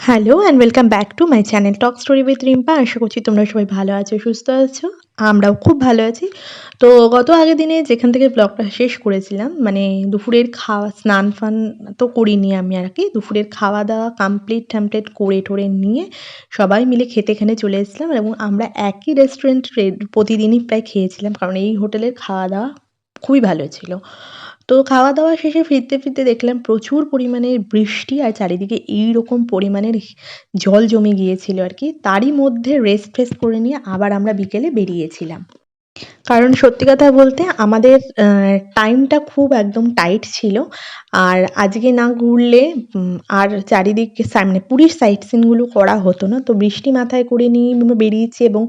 Hello and welcome back to my channel talk story with Rimpa আশা করছি তোমরা সবাই ভালো আছো, সুস্থ আছো। আমরাও খুব ভালো আছি। তো গত আগের দিনে যেখান থেকে ব্লগটা শেষ করেছিলাম মানে দুপুরের খাওয়া, স্নান ফান তো করিনি আমি আর কি। দুপুরের খাওয়া দাওয়া কমপ্লিট ট্যামপ্লেট করে টোরে নিয়ে সবাই মিলে খেতে এখানে চলে এসেছিলাম। এবং আমরা একই রেস্টুরেন্টে প্রতিদিনই প্রায় খেয়েছিলাম। কারণ এই হোটেলের খাওয়া দাওয়া খুবই ভালো ছিল। তো খাওয়া দাওয়া শেষে ফিরতে ফিরতে দেখলাম প্রচুর পরিমাণে বৃষ্টি আর চারিদিকে এইরকম পরিমাণের জল জমে গিয়েছিল আর কি। তারই মধ্যে রেস্ট ফেস্ট করে নিয়ে আবার আমরা বিকেলে বেরিয়েছিলাম। কারণ সত্যি কথা বলতে আমাদের টাইমটা খুব একদম টাইট ছিল। আর আজকে না ঘুরলে আর চারিদিকে সা- মানে পুরীর সাইট সিনগুলো করা হতো না। তো বৃষ্টি মাথায় করে নিয়ে আমরা বেরিয়েছি এবং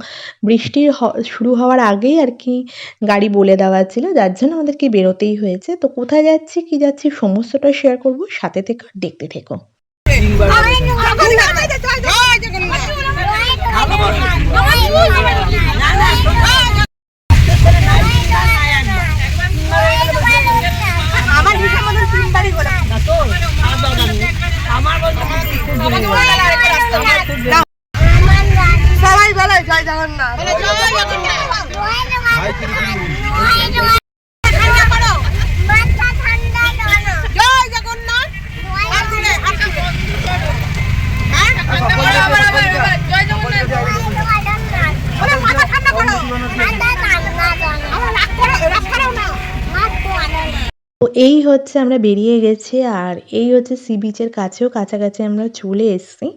বৃষ্টির হ- শুরু হওয়ার আগেই আর কি গাড়ি বলে দেওয়া ছিল, যার জন্য আমাদেরকে বেরোতেই হয়েছে। তো কোথায় যাচ্ছি, কি যাচ্ছি, সমস্তটা শেয়ার করব। সাথে থেকে, দেখতে থেকো আমার হিসাব মতন তিনবারই হলো সবাই বলে জয় জগন্নাথ জয় জগন্নাথ। মাথা ঠান্ডা করো। আমার রাগ করো- রাগ করাও না। তো এই হচ্ছে আমরা বেরিয়ে গেছি আর এই হচ্ছে সি বিচের কাছেও কাছাকাছি আমরা চলে এসছি।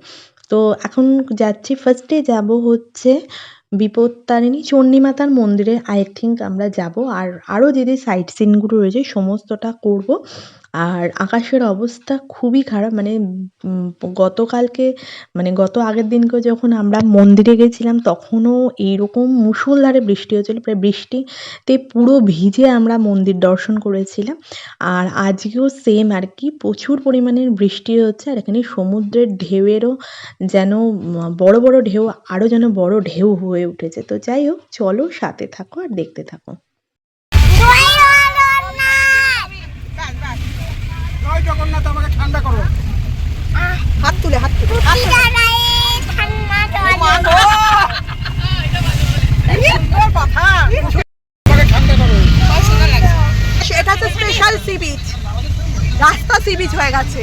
তো এখন যাচ্ছি ফার্স্টে যাব হচ্ছে বিপত্তারিণী চণ্ডীমাতার মন্দিরে। আই থিঙ্ক আমরা যাব আর আরও যে যে সাইট সিনগুলো রয়েছে, সমস্তটা করব। আর আকাশের অবস্থা খুবই খারাপ মানে গতকালকে মানে গত আগের দিনকে যখন আমরা মন্দিরে গেছিলাম, তখনও এইরকম মুষলধারে বৃষ্টি হচ্ছিল প্রায় বৃষ্টিতে পুরো ভিজে আমরা মন্দির দর্শন করেছিলাম। আর আজকেও সেম আর কি, প্রচুর পরিমাণের বৃষ্টি হচ্ছে, আর এখানে সমুদ্রের ঢেউয়েরও যেন বড় বড় ঢেউ, আরও যেন বড় ঢেউ হয়ে উঠেছে। তো যাই হোক, চলো সাথে থাকো আর দেখতে থাকো। জগন্নাথ আমাকে ঠান্ডা করো হাত তুলে হাত তুলে হাত তুলে। এটা হচ্ছে স্পেশাল সি বিচ রাস্তা সি বিচ হয়ে গেছে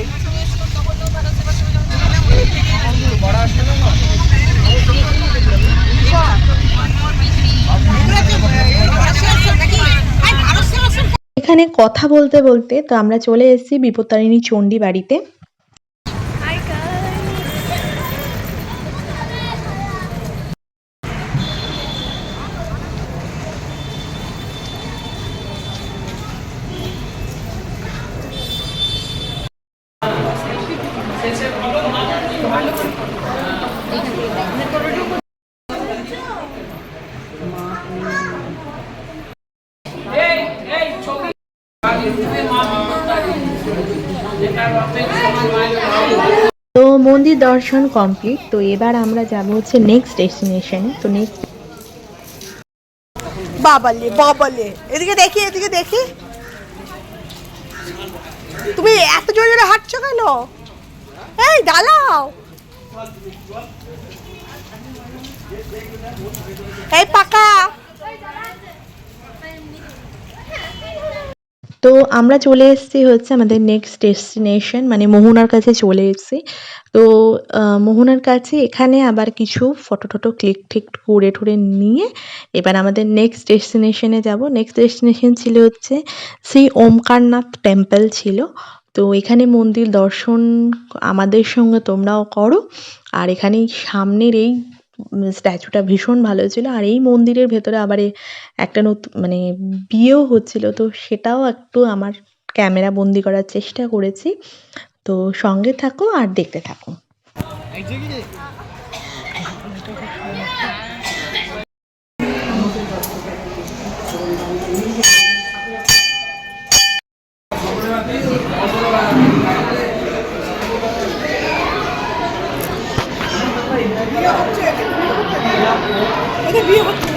এখানে কথা বলতে বলতে তো আমরা চলে এসেছি বিপত্তারিণী চণ্ডী বাড়িতে। তো মন্দির দর্শন কমপ্লিট, তো এবার আমরা যাব হচ্ছে নেক্সট ডেস্টিনেশনে তো নেক্সট বাবালে বাবালে। এদিকে দেখি এদিকে দেখি। তুমি এত জোরে জোরে হাঁটছো কেন? এই, দাঁড়াও। এই পাকা। তো আমরা চলে এসেছি হচ্ছে আমাদের নেক্সট ডেস্টিনেশন মানে মোহনার কাছে চলে এসেছি। তো মোহনার কাছে এখানে আবার কিছু ফটো টটো ক্লিক ঠিক করে ঠুরে নিয়ে এবার আমাদের নেক্সট ডেস্টিনেশনে যাব। নেক্সট ডেস্টিনেশন ছিল হচ্ছে শ্রী ওমকারনাথ টেম্পল ছিল। তো এখানে মন্দির দর্শন আমাদের সঙ্গে তোমরাও করো। আর এখানে সামনের এই স্ট্যাচুটা ভীষণ ভালো ছিল। আর এই মন্দিরের ভেতরে আবার একটা নতুন মানে বিয়েও হচ্ছিল। তো সেটাও একটু আমার ক্যামেরা বন্দি করার চেষ্টা করেছি। তো সঙ্গে থাকো আর দেখতে থাকো ওদের বিয়ে হচ্ছে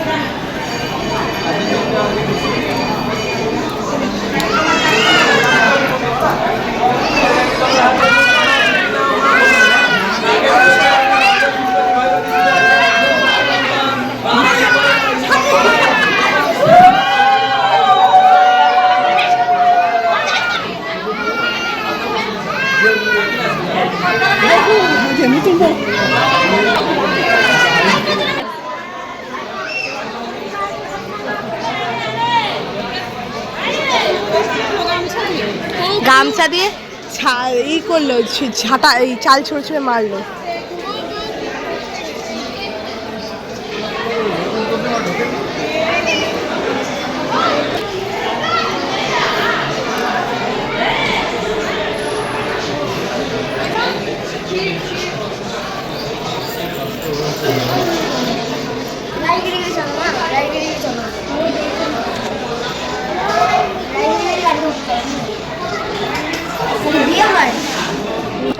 গামছা দিয়ে ছা- ই করল ছাটা এই চাল ছুঁড়ে ছুঁড়ে মারলো লাইব্রেরি চলো না লাইব্রেরি চলো লাইব্রেরি বিয়ে হয় হ্যাঁ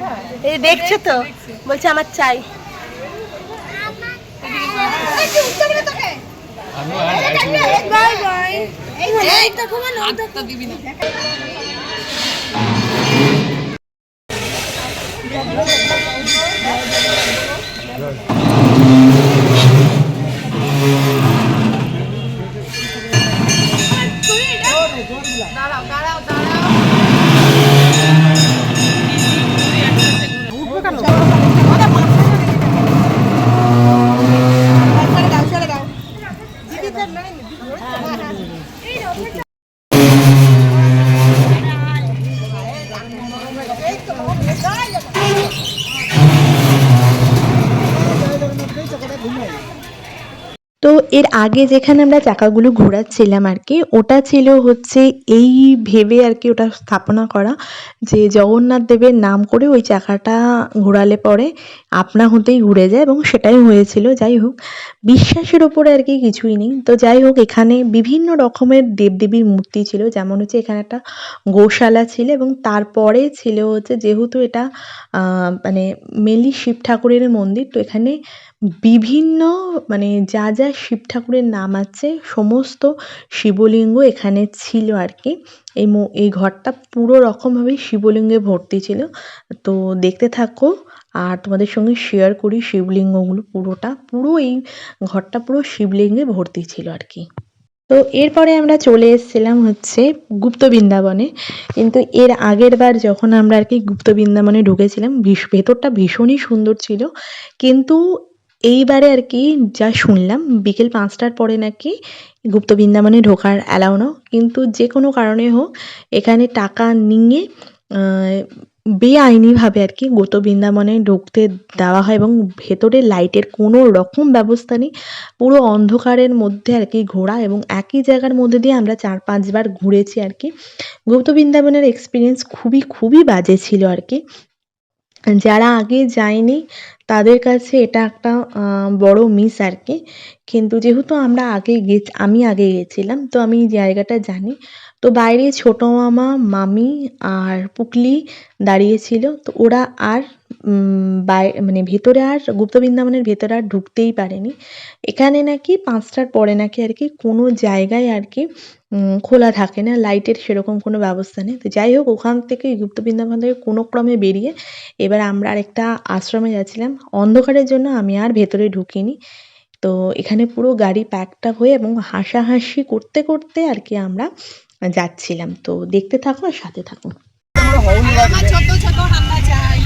হ্যাঁ। এই দেখছ তো? বলছে আমার চাই। দেখো না। তো এর আগে যেখানে আমরা চাকাগুলো ঘোরাচ্ছিলাম আর কি, ওটা ছিল হচ্ছে এই ভেবে আর কি ওটা স্থাপনা করা যে জগন্নাথ দেবের নাম করে ওই চাকাটা ঘোরালে পরে আপনা হতেই ঘুরে যায় এবং সেটাই হয়েছিল, যাই হোক। বিশ্বাসের ওপরে আর কি কিছুই নেই। তো যাই হোক, এখানে বিভিন্ন রকমের দেবদেবীর মূর্তি ছিল, যেমন হচ্ছে এখানে একটা গোশালা ছিল এবং তারপরে ছিল হচ্ছে যেহেতু এটা মানে মেনলি শিব ঠাকুরের মন্দির, তো এখানে বিভিন্ন মানে যা যা শিব ঠাকুরের নাম আছে, সমস্ত শিবলিঙ্গ এখানে ছিল আর কি এই এই ঘরটা পুরো রকমভাবে শিবলিঙ্গে ভর্তি ছিল। তো দেখতে থাকো আর তোমাদের সঙ্গে শেয়ার করি শিবলিঙ্গগুলো পুরোটা। পুরো এই ঘরটা পুরো শিবলিঙ্গে ভর্তি ছিল আর কি তো এরপরে আমরা চলে এসেছিলাম হচ্ছে গুপ্ত বৃন্দাবনে। কিন্তু এর আগের বার যখন আমরা আর কি গুপ্ত বৃন্দাবনে ঢুকেছিলাম ভেতরটা ভীষণই সুন্দর ছিল। কিন্তু এইবারে আর কি যা শুনলাম, বিকেল পাঁচটার পরে নাকি গুপ্ত বৃন্দাবনে ঢোকার অ্যালাউ না কিন্তু যে কোনো কারণে হোক, এখানে টাকা নিয়ে বেআইনিভাবে আর কি গুপ্ত বৃন্দাবনে ঢুকতে দেওয়া হয় এবং ভেতরে লাইটের কোনো রকম ব্যবস্থা নেই। পুরো অন্ধকারের মধ্যে আর কি ঘোরা এবং একই জায়গার মধ্যে দিয়ে আমরা চার পাঁচবার ঘুরেছি আর কি। গুপ্ত বৃন্দাবনের এক্সপিরিয়েন্স খুবই খুবই বাজে ছিল আর কি। যারা আগে যায়নি তাদের কাছে এটা একটা বড় মিস আর কি। কিন্তু যেহেতু আমরা আগে গে আমি আগে গেছিলাম, তো আমি জায়গাটা জানি। তো বাইরে ছোট মামা, মামি আর পুকলি দাঁড়িয়েছিল। তো ওরা আর বাই মানে ভেতরে আর গুপ্ত বৃন্দাবনের ভেতরে আর ঢুকতেই পারেনি। এখানে নাকি পাঁচটার পরে নাকি আর কি কোনো জায়গায় আর কি খোলা থাকে না, লাইটের সেরকম কোনো ব্যবস্থা নেই। তো যাই হোক, ওখান থেকে গুপ্ত বৃন্দাবন থেকে কোনো ক্রমে বেরিয়ে এবার আমরা আরেকটা আশ্রমে যাচ্ছিলাম। অন্ধকারের জন্য আমি আর ভেতরে ঢুকিনি। তো এখানে পুরো গাড়ি প্যাকটা হয়ে এবং হাসাহাসি করতে করতে আর কি আমরা যাচ্ছিলাম। তো দেখতে থাকো আর সাথে থাকো আমার ছোট ছোট হাম্বা চাই।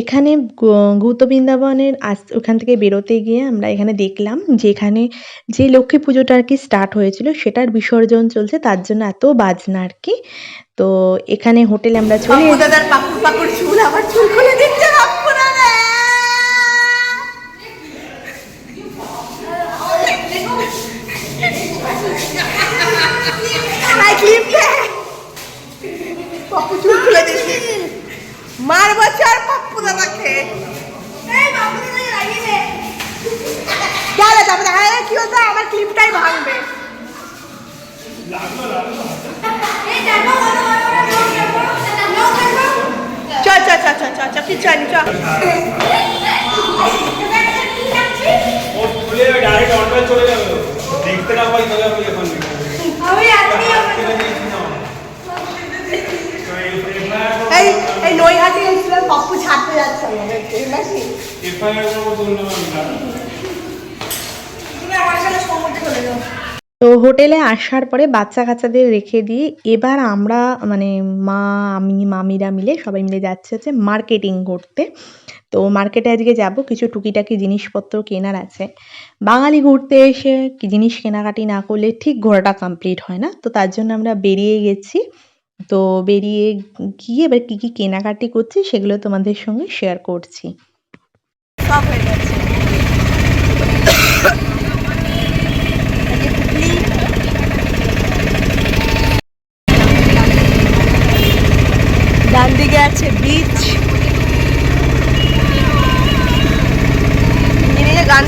এখানে গৌত বৃন্দাবনের আস, ওখান থেকে বেরোতে গিয়ে আমরা এখানে দেখলাম যে এখানে যে লক্ষ্মী পুজোটা আর কি স্টার্ট হয়েছিল সেটার বিসর্জন চলছে, তার জন্য এত বাজনা আর কি। তো এখানে হোটেলে আমরা চলে দাদা! নাই ক্লিপ দে! মার বছর পাপ্পু দাদাকে গেলে যাবে হ্যাঁ কি হতো আমার ক্লিপটাই ভাঙবে চ চ চ চ চ চ কিছু চ ডাইরেক্ট অনলাইন চলে যাবে দেখতে না পাই তবে আমি এখন এই এই পপ্পু ছাড়তে যাচ্ছে। তো হোটেলে আসার পরে বাচ্চা কাচ্চাদের রেখে দিয়ে এবার আমরা মানে মা, আমি, মামিরা মিলে সবাই মিলে যাচ্ছে হচ্ছে মার্কেটিং করতে। তো মার্কেটে আজকে যাব, কিছু টুকিটাকি জিনিসপত্র কেনার আছে। বাঙালি ঘুরতে এসে জিনিস কেনাকাটি না করলে ঠিক ঘোরাটা কমপ্লিট হয় না। তো তার জন্য আমরা বেরিয়ে গেছি। তো বেরিয়ে গিয়ে এবার কী কী কেনাকাটি করছি সেগুলো তোমাদের সঙ্গে শেয়ার করছি। সব হয়ে গেছে। এই যে পুকলি। ডান দিকে আছে বিচ গান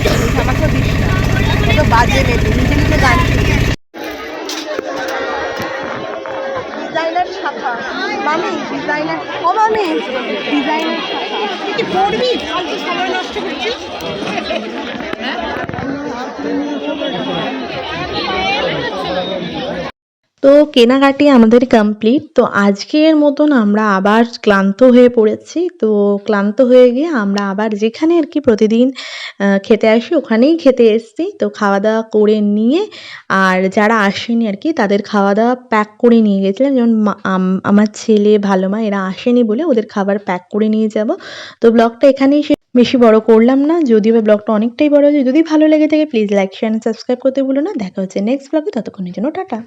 কেনাকাটি আমাদের কমপ্লিট তো আজকের মতন আমরা আবার ক্লান্ত হয়ে পড়েছি। তো ক্লান্ত হয়ে গিয়ে আমরা আবার যেখানে আর কি প্রতিদিন খেতে আসি ওখানেই খেতে এসেছি। তো খাওয়া দাওয়া করে নিয়ে আর যারা আসেনি আর কি, তাদের খাওয়া দাওয়া প্যাক করে নিয়ে গেছিলাম। যেমন আমার ছেলে, ভালো মা, এরা আসেনি বলে ওদের খাবার প্যাক করে নিয়ে যাব। তো ব্লগটা এখানেই বেশি বড় করলাম না, যদিও বা ব্লগটা অনেকটাই বড় হয়েছে। যদি ভালো লেগে থাকে প্লিজ লাইক শেয়ার সাবস্ক্রাইব করতে ভুলো না। দেখা হচ্ছে নেক্সট ব্লগে ততক্ষণের জন্য টাটা।